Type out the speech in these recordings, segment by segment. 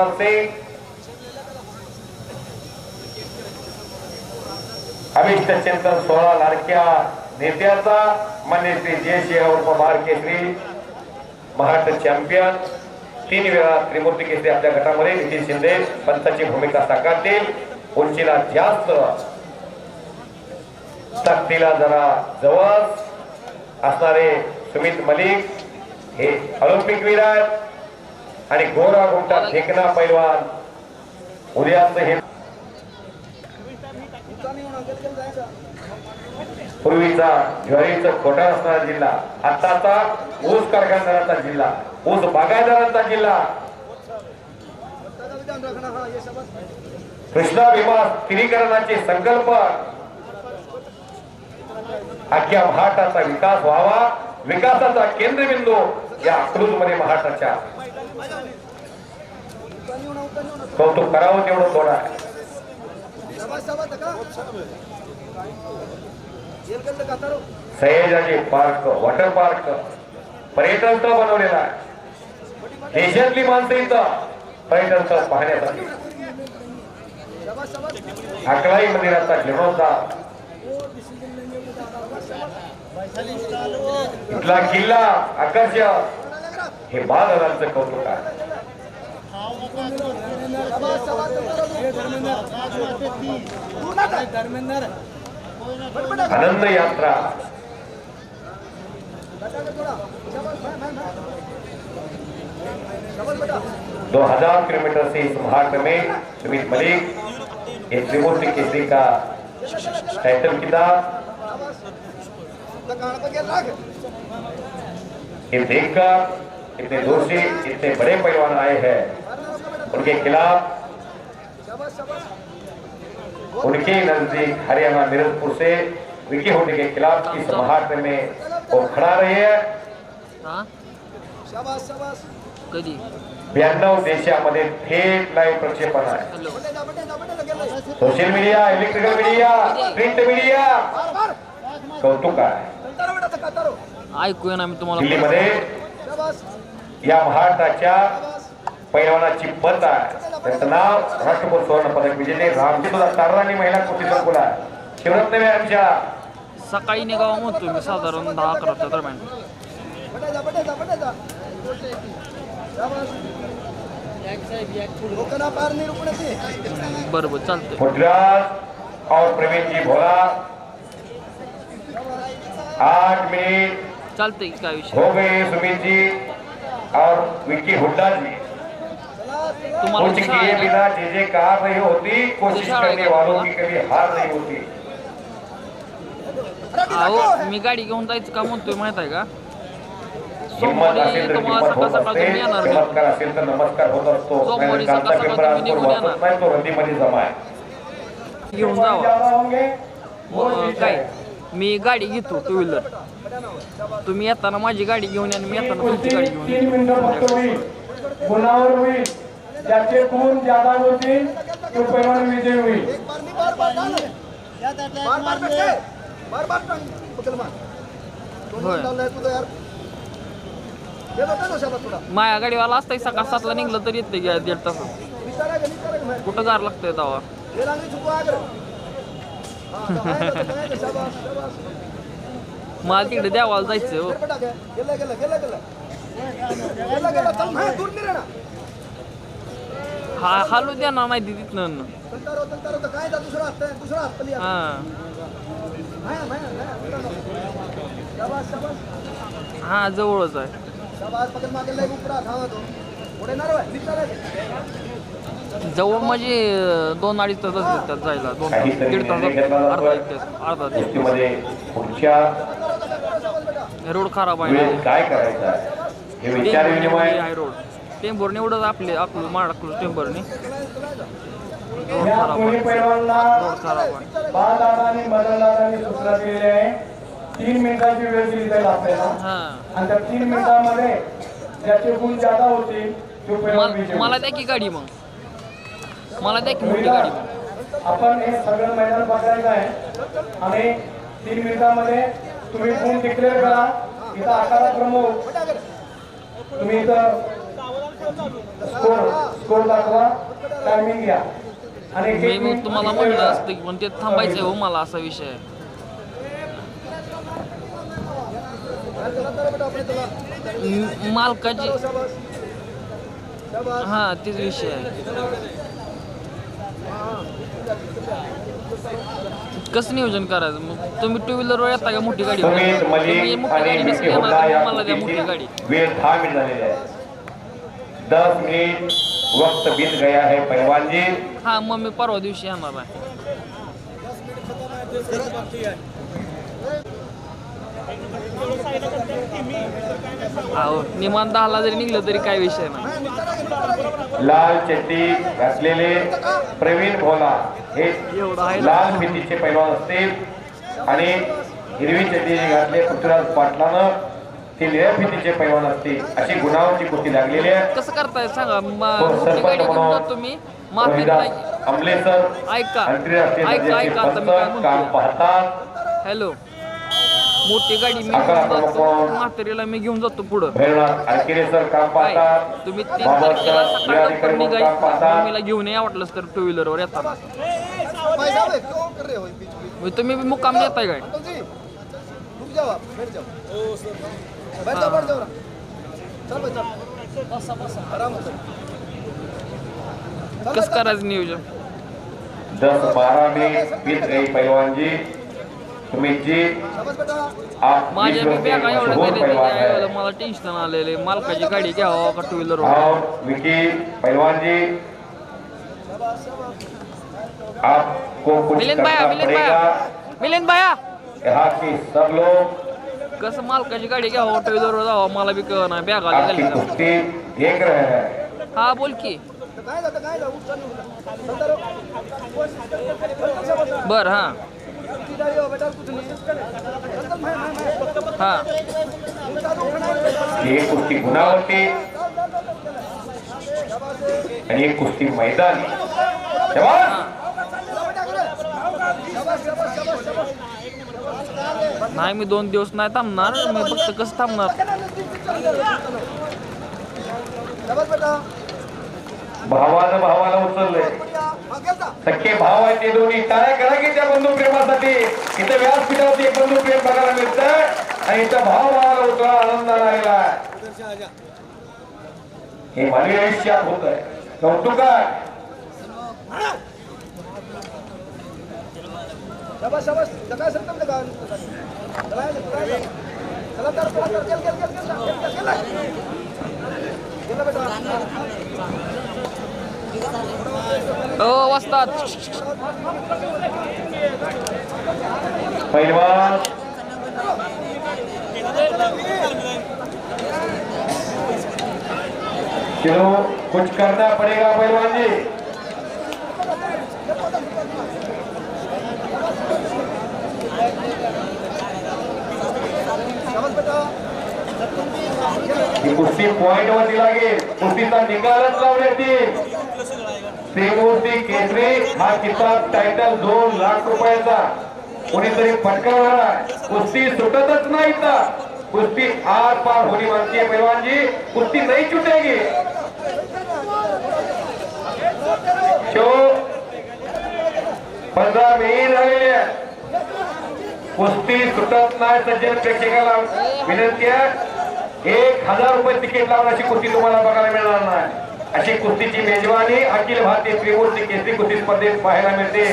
करतार अभिष्ट चिंतन सोळा लाडक्या नेत्याचा मान्य श्री जयसिंह उर्फ महार केसरी महाराष्ट्र चॅम्पियन तीन वेळा त्रिमूर्ती केसरी आपल्या गटामध्ये नितीन शिंदे पंचाची भूमिका साकारतील उंचीला जास्त तक्तीला जरा जवळ असणारे सुमित मलिक हे ऑलिम्पिक वीर आहेत आणि गोरा गुंटा फेकना पैलवान. उद्याच हे पूर्वीचा ज्वारीचं खोटा असणारा जिल्हा आताचा ऊस कारखानदाराचा जिल्हा ऊस बागायदारांचा जिल्हा. कृष्णा विमा स्थिरीकरणाचे संकल्प. अख्ख्या महाराष्ट्राचा विकास व्हावा विकासाचा केंद्रबिंदू या आकृतीमध्ये मध्ये महाराष्ट्राच्या कौतुक करावं तेवढं थोडा. आहे सह्याद्री पार्क वॉटर पार्क पर्यटन स्थळ बनवलेलं आहे. देशातली माणसं इथं पर्यटन स्थळ पाहण्यासाठी. अकलाई मंदिराचा जीर्णोद्धार. इथला किल्ला आकर्षक. हे बालदादांचं कौतुक आहे आनंद यात्रा। दो हज़ार किलोमीटर से इस मार्ग में सुमित मलिक ये त्रिमूर्ति केसरी का टाइटल किताब। देखकर इतने दूर से इतने बड़े पहलवान आए हैं। उनके खिलाफ उनके नज़दीक हरियाणा मीरजपुर से विकी होने के खिलाफ इस महाराष्ट्र में वो खड़ा रही है। हा। कधी ब्याण्णव देशामध्ये थेट लाईव्ह प्रक्षेपण आहे। Social media electrical media print media कौतुक आहे। ऐकूया ना मी तुम्हाला. दिल्लीमध्ये या महाराष्ट्राच्या पैलवानाची पत आहे. त्याचं नाव राष्ट्रकुल सुवर्ण पदक विजेते रामचंद्र ताराणी महिला कुस्ती संकुल शिवरत्न व्यायामशाळा सकाळी निघावं म्हणतो मी साधारण दहा अकराच्या दरम्यान. बरं बरं चालतंय. मुद्राज और प्रवीण जी भोला. आठ मिनट चालतंय काय विषय हो गए सुमित जी. और विक्की हुड्डा जी कुछ किए बिना चीजें कार नहीं होती कोशिश करने वालों? की कभी हार नहीं होती? अहो मी गाडी घेऊन जायचं का म्हणतोय माहीत आहे का? असेल तर होत असते चमत्कार असेल तर नमस्कार होत असतो. कालचा पेपर वाचत नाही तो रद्दीमध्ये जमा आहे. घेऊन जावा. मग काय? मी गाडी घेतो टू व्हीलर. तुम्ही येताना माझी गाडी घेऊन या आणि मी येताना तुमची गाडी घेऊन तीन मिनिटं फक्त येतो. होईल गुणावर होईल ज्याचे गुण ज्यादा होतील तो पैलवान विजय होईल. माझ्या गाडीवाला असताय सकाळ सातला निघलं तरी येते घ्या दीड तास कुठं गार लागतंय दावा मला तिकडे देवाला जायचं हो. हा हालू देणार नाही तिथनं. हा. हा जवळच आहे. जवळ म्हणजे दोन अडीच तास जायला. दोन दीड तास अर्धा. एक तास अर्धा रोड खराब आहे काय करायचं आहे? हे रोड. टेंभरने एवढंच आपले आपलं माडाकलं टेंभरने. रोड खराब आहे. रोड खराब आहे. तीन मिनिटाची वेळ दिली जाईल आपल्याला. हा. आणि त्या तीन मिनिटामध्ये ज्याचे गुण जादा होतील मल-. द्या की गाडी मग. मला द्या की मोठी गाडी आपण हे सगळं मैदान बघायचं आहे. आणि तीन मिनिटामध्ये तुम्ही गुण डिक्लेअर करा इथं अकरा प्रमुख तुम्ही इथं स्कोर स्कोर दाखवा टायमिंग घ्या आणि मी तुम्हाला म्हणलं. असतं की पण ते थांबायचं हो मला असा विषय आहे. म- मालकाची हा तेच विषय आहे कसं नियोजन करायचं? मग तुम्ही टू व्हीलरवर येता का मोठी गाडी? तुम्ही मोठी गाडी नसेल मला द्या मोठी गाडी? कुस्तीची वेळ दहा मिनिट झालेली आहे. दस मिनिट वक्त बीत गया है पहलवान जी हा मग मी परवा दिवशी आहे. अहो निमान दहाला जरी निघलं तरी काय विषय नाही. लाल चड्डी घातलेले प्रवीण भोला हे. लाल फितीचे पैलवान असतील. आणि हिरवी चड्डी घातले पृथ्वीराज पाटलानं ते निळ्या फितीचे पैलवान असतील. अशी गुणावरची कुस्ती लागलेली आहे. कसं करताय? सांगा. म- हो, मोठी सरपंच गाडी घेऊन म्हणून जातो मी मातीत रोहिदास आमले सर ऐका. ऐका काम पाहतात हॅलो. मोठी गाडी मी. म्हातारीला मी घेऊन जातो पुढं. काय तुम्ही तीन तारखेला सकाळी लवकर निघायचं घेऊन या वाटलंच तर टू व्हीलरवर येताना. बीच म्हणजे तुम्ही मुक्काम येताय काय? कसं करायचं नियोजन? दस बारह मिनट बीत गई पहलवान जी सुमित जी शाबाश बेटा आप माझ्या मी बॅगा एवढ्या मशहूर गेले पहलवान त्यावेळेला है मला टेन्शन आलेले मालकाची गाडी घ्यावं का टू व्हीलरवर और विकी पहलवान जी आपको कुछ मिलिंद भाया करना मिलिंद पड़ेगा? भाया मिलिंद भाया! यहाँ की सब लोग। कसं मालकाची गाडी घ्यावं टू व्हीलरवर जावं? मला बी कळ नाही बॅग आली हैं। हा बोल की. बर हा. हा. है ही कुस्ती गुणावरती आणि ही कुस्ती मैदानी. नाही मी दोन दिवस नाही थांबणार. मी फक्त कसं थांबणार? भावानं भावाला उचललंय. सख्खे भाव आहेत ते दोन्ही. टाळ्या करा की त्या बंधू प्रेमासाठी? इथं व्यासपीठावरती एक बंधू प्रेम बघायला मिळतं आणि इथं भाव भावाला होतो आनंद लागला उधर से आ हे मानवी आयुष्यात होत आहे कौतुक आहे ओ चलो, कुछ करना पड़ेगा पहलवान जी। कुर्सी पॉइंट वरती लागेल कुस्तीचा निकालच लावण्यात येईल श्रीमूर्ती केसरी हा किताब टायटल दोन लाख रुपयाचा. कोणीतरी पटकावणार कुस्ती सुटतच नाही तर कुस्ती आर पार होणी मानतीय पैलवानजी. कुस्ती नाही चुटेगी शो. पंधरा मिनिट झालेले कुस्ती सुटत नाही सज्जन प्रेक्षकाला विनंती आहे. एक हजार रुपये तिकीट लावण्याची कुस्ती तुम्हाला बघायला मिळणार नाही. अशी कुस्तीची मेजवानी अखिल भारतीय त्रिमूर्ती केसरी कुस्ती स्पर्धेत पाहायला मिळते.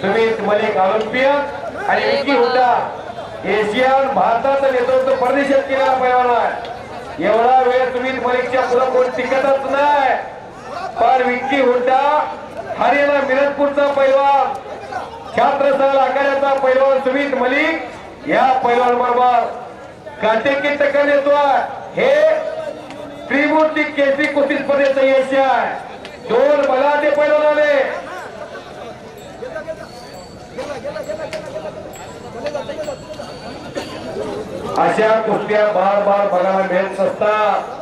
सुमित मलिक ऑलिम्पियन आणि विकी हुड्डा एशियन भारताचं नेतृत्व परदेशात केलेला पैलवान आहे एवढा वेळ सुमित मलिकच्या पुढे कोण टिकतच नाही. पण विकी हुड्डा हरियाणा मिरजपूरचा पैलवान. छात्रसाल आखाड्याचा पैलवान सुमित मलिक या पैलवान बरोबर काटेकी टक्कर येतोय हे त्रिमूर्ती केसरी कुस्ती स्पर्धेचं यश आहे दोन बलाचे पैलवान आले अशा कुस्त्या बार बार बघायला मिळत असतात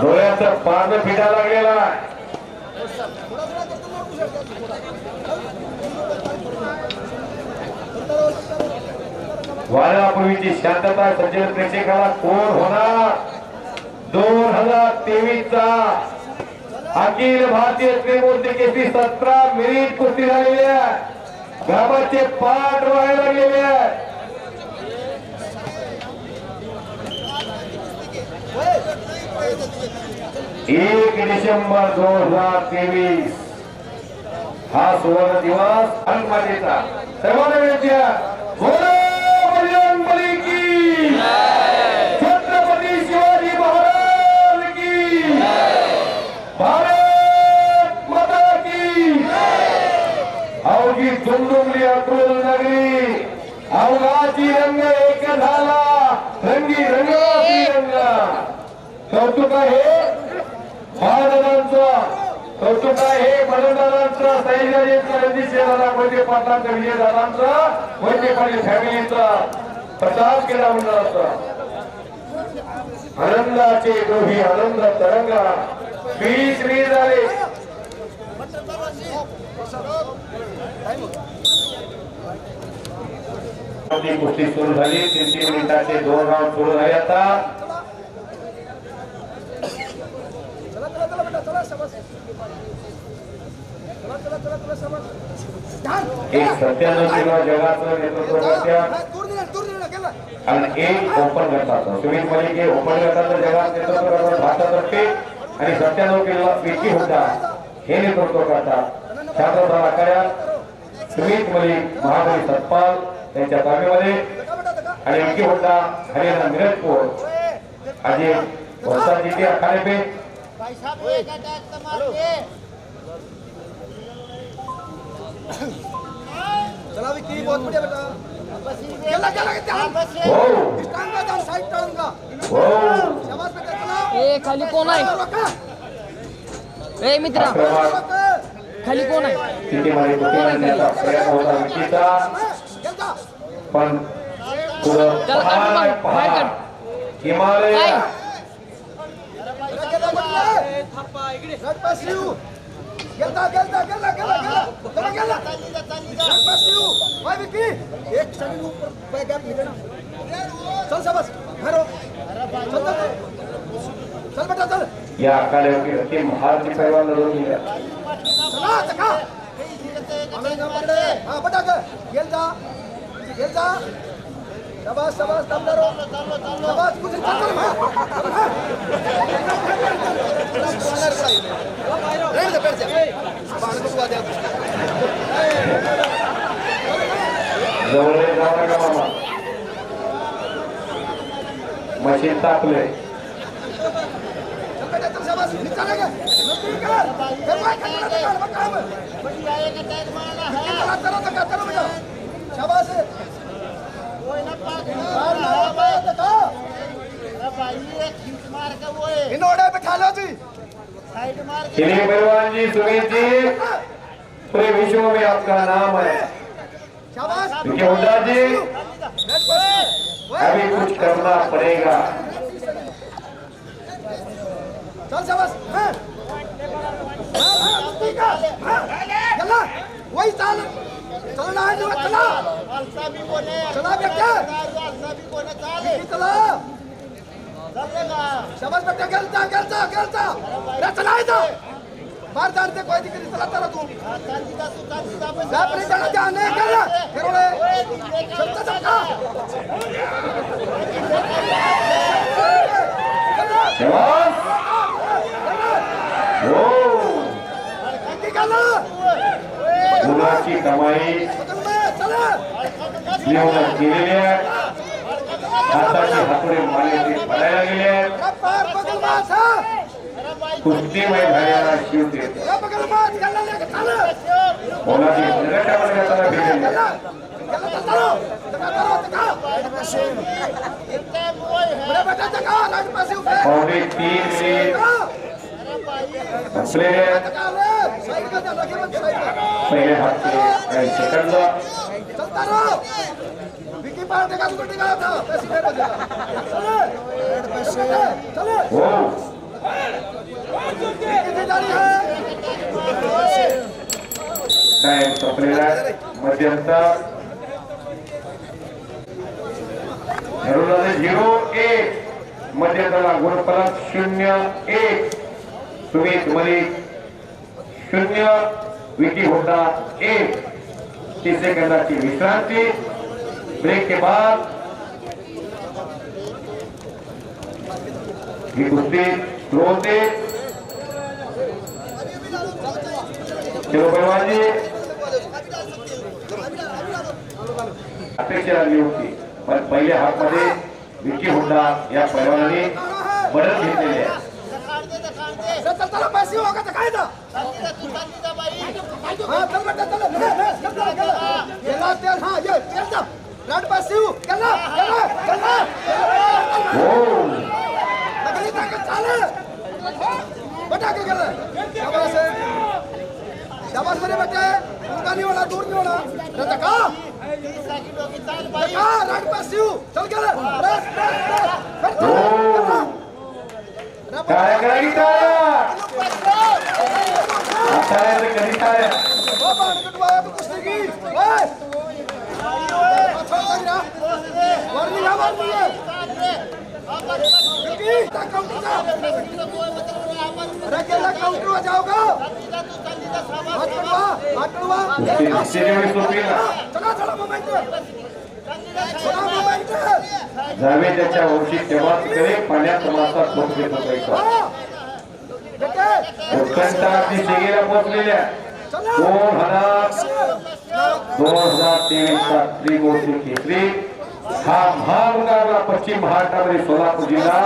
डोळ्याचं पान फिटा लागलेला आहे. वाऱ्यापूर्वीची शांतता सज्जन प्रेक्षकाला कोण होणार? दोन हजार तेवीस चा अखिल भारतीय त्रिमूर्ती केसरी सतरा मिनिट कुस्ती झालेली आहे. गावाचे पाठ व्हायला लागलेले आहे. एक डिसेंबर दोन हजार तेवीस. हा सुवर्ण दिवस हनुमानेचा सर्वांना विनंती आहे. बोलो बजरंग बली की छत्रपती शिवाजी महाराज की भारत माता की अवघी दुमदुमली नगरी अवघाची रंग एक झाला. रंगी रंगाची रंग. कौतुक आहे. महाराजांचा कौतुक आहे. मनोदारांचा सैन्याचा रणजित शेराला वैद्य पाटलांचं विजयदारांचा वैद्य पाटील फॅमिलीचा. प्रचार केला मंडळाचा. आनंदाचे दोही आनंद तरंगा. श्री श्री झाले. आपली कुस्ती सुरू झाली तीन तीन मिनिटाचे दोन राऊंड सुरू झाले आता एक सत्त्याण्णव किलो जगाचं नेतृत्व करत्या एक ओपन मलिक ओपन होता सुमित मलिक, महाबली सतपाल। यांच्या ताब्यामध्ये. आणि विकी होता हरियाणा मिरजपूर अजय वस्ताद जी के अखाड़े पे. चला विक्की बहुत बढ़िया बेटा. गेला गेला के ध्यान स्टैंड का ध्यान साइड टर्न का शाबास बेटा चला. ए खाली कोण आहे? ए मित्रा. खाली कोण आहे? होता विकीचा. पण. हिमालय यू गेलता गेलता गेला गेला गेला चला गेला रड पास यू भाई विक्की एक सेकंड ऊपर पे गैप निकलना चल शाबास हेरो चल. चल चल. बेटा चल या आखाड्यावरती अंतिम हारची पैलवान लढवून पकडे हा बटा कर गेल जा गेल जा शाबास शाबास दमदार शाबास कुछ चल चल हां. रेड दे पेड़ से बाहर को दे जवळ ये, मशीन तापले चल इन ओड़े बिठा लो जी। सुमित जी पूरे विश्व में आपका नाम है। शाबाश। हुड्डा जी अभी कुछ करना पड़ेगा। चल शाबास हाँ। हाँ हाँ ठीक है हाँ चला वही चाल चलना है जो चला चला बेटा विकी चला शाबास बेटा गेलता गेलता गेलता रे चला इधर बाहर जाणते कोई दिक्कत नहीं चला चला तू जापरी जाना ध्यान नहीं कर करोड़े चलता चलता शाबाश हो विकी चला मुलाची कमाई बगल गेलेली आहे. हाताची हातोडे मानेची पडायला गेले आहेत कुस्तीमय झालेला शिव देत मुलाची बगल में पावणे तीन मिनिट पहले हाथ से राइट से कर लो टाइम संपलेला मध्यमचा झिरो एक। मध्यंतरा गुणफलक शून्य, एक। सुमित मलिक शून्य विकी होता एक तीस सेकंदाची विश्रांती, ब्रेक के बाद कुस्ती सुरू होते चलो पैलवानजी अपेक्षा लागली होती पण पहिल्या हाफमध्ये विकी हुंडा या पैलवानाने मदत घेतलेली आहे चल पैसे होगा तो खाएगा हाँ चल बेटा चल ले ले चल चल चल ये ला तेल हाँ ये चल चल रेड पैसे चल चल चल हो लगनी ताकत चाले बेटा रहा है शाबाश है शाबाश मेरे बेटे उनका नहीं होना दूर नहीं होना रजा का का रेड पैसे चल चल रस रस रस टाळ्या करा की टाळ्या टाळ्या तर कधी टाळ्या बाबा कटवाया तो कुश्ती की ओए अच्छा ना वार्निंग है वार्निंग है विकी ता काउंटर जावे त्याच्या वर्षी तेव्हा तिकडे पाण्यात मासा झोप घेत होता उत्कंठा ती शेगेला पोहोचलेल्या दोन हजार दोन हजार तेवीसचा त्रिमूर्ती केसरी. हा महामुकाबला पश्चिम महाराष्ट्रामध्ये सोलापूर जिल्हा.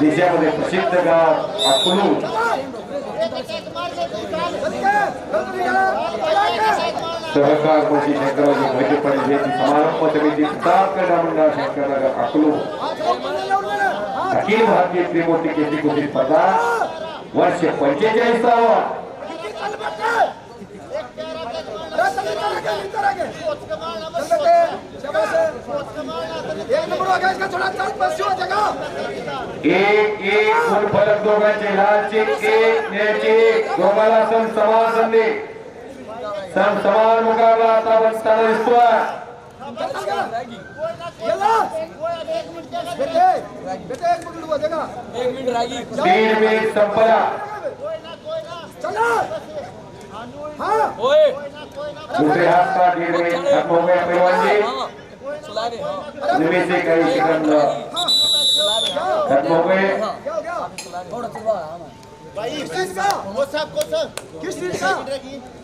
देशामध्ये प्रसिद्ध गाव अकलूज. सहकार कृषी शंकरराव मोहिते पाटील यांची समारंभ समिती स्थापक मंडळ शंकरनगर अकलूज अखिल भारतीय त्रिमूर्ती केसरी कुस्ती स्पर्धा वर्ष पंचेचाळीसावा एक नंबर हो गया इसका थोड़ा चाल पैसे हो जाएगा एक एक गुण फलक दोघांचे लालचे एक निळ्याचे एक दोघाला सम समान संधी सम समान मुकाबला आता बनताना दिसतोय चला। बेटे बेटे एक मिनट हो। जाएगा तीन मिनिट संपला चला। हाँ दूसरे हाथ का डेढ़ मिनट खत्म हो। गया पहलवान जी इनमें से कई सेकंड खत्म हो गए। क्या हो। गया किस चीज का? किस। चीज का? नहीं किस चीज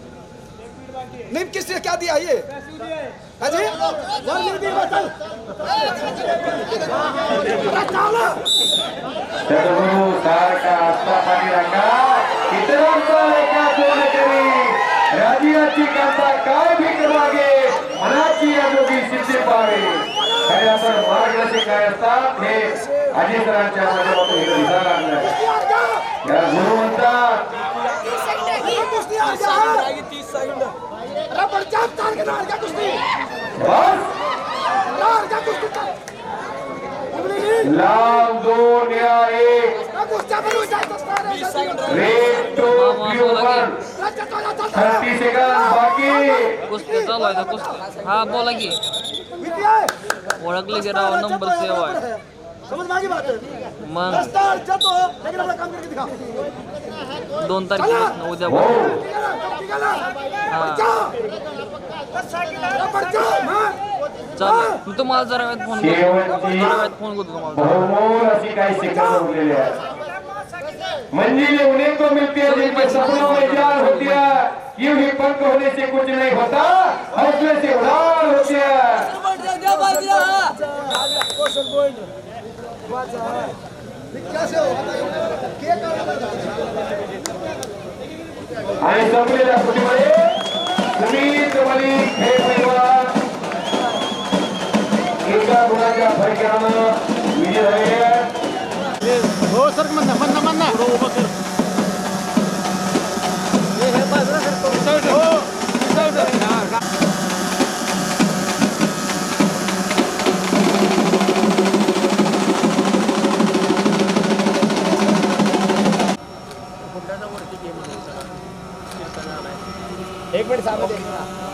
क्या दिया ये हाँ जी? वन मिनट दी बतल अरे चाला सद्गुरु सारखा आस्था पाठीराखा इतरांचा एका दोन करी राजीवाची करता काय भीक मागे? मनाची यादोगी सिद्धी पावे खरे आपण मार्गदर्शक काय असतात हे अजय सरांच्या माध्यमातून इकडे दिसायला लागलं या गुरु म्हणतात कुश्ती के का लाल दोन या एक है red two one. Thirty second बाकी। कुस्ती चालू आहे कुस्ती हा बोला की। ओळखलं की राव नंबर सेव। आहे समझ में आ गई बात है मग रास्ता अच्छा तो लेकिन अपना काम करके दिखा दोन तारखेपासून उद्या हो है हाँ चालेल मी तुम्हाला जरा वेळात फोन करतो जरा वेळात फोन करतो तुम्हाला बहुमोल अशी काही शिखर उरलेली आहे मंजिलें उन्हें को मिलती है जिनके सपनों में जान होती है यूं ही पंख होने से कुछ नहीं होता हौसले से उड़ान होती है कैसे हो के आणि संपलेल्या कुटीमध्ये सुमित मलिक हे। पैलवान एका गुणाच्या फरकानं विजय झालेले आहेत ट्रीटमेंट सामने देखना